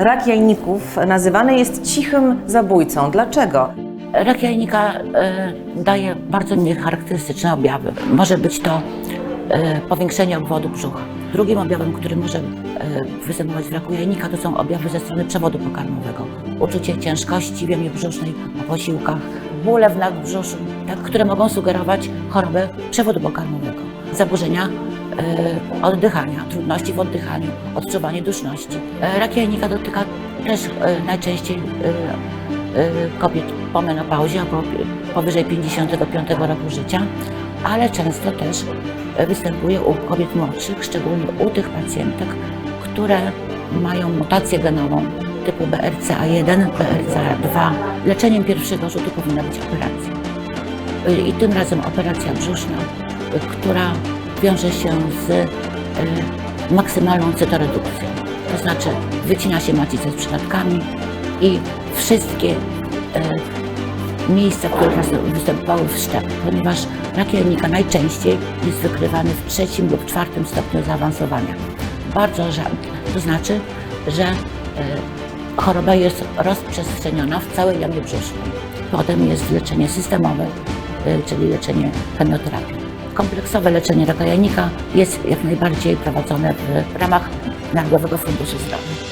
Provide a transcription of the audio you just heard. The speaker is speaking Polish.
rak jajników nazywany jest cichym zabójcą. Dlaczego? Rak jajnika e, daje bardzo niecharakterystyczne objawy. Może być to e, powiększenie obwodu brzucha. Drugim objawem, który może e, występować w raku jajnika, to są objawy ze strony przewodu pokarmowego. Uczucie ciężkości w jamie brzusznej po posiłkach, bóle w nadbrzuszu, tak, które mogą sugerować chorobę przewodu pokarmowego. Zaburzenia oddychania, trudności w oddychaniu, odczuwanie duszności. E, rak jajnika dotyka też e, najczęściej e, kobiet po menopauzie, pi- powyżej 55 roku życia, ale często też występuje u kobiet młodszych, szczególnie u tych pacjentek, które mają mutację genową typu BRCA1, BRCA2. Leczeniem pierwszego rzutu powinna być operacja. I tym razem operacja brzuszna, która wiąże się z y, maksymalną cytoredukcją. To znaczy wycina się macicę z przypadkami i wszystkie e, miejsca, które występowały w szczep, ponieważ rak jajnika najczęściej jest wykrywany w trzecim lub czwartym stopniu zaawansowania. Bardzo rzadko. To znaczy, że e, choroba jest rozprzestrzeniona w całej jamie brzusznej. Potem jest leczenie systemowe, czyli leczenie chemioterapią. Kompleksowe leczenie raka jest jak najbardziej prowadzone w ramach Narodowego Funduszu Zdrowia.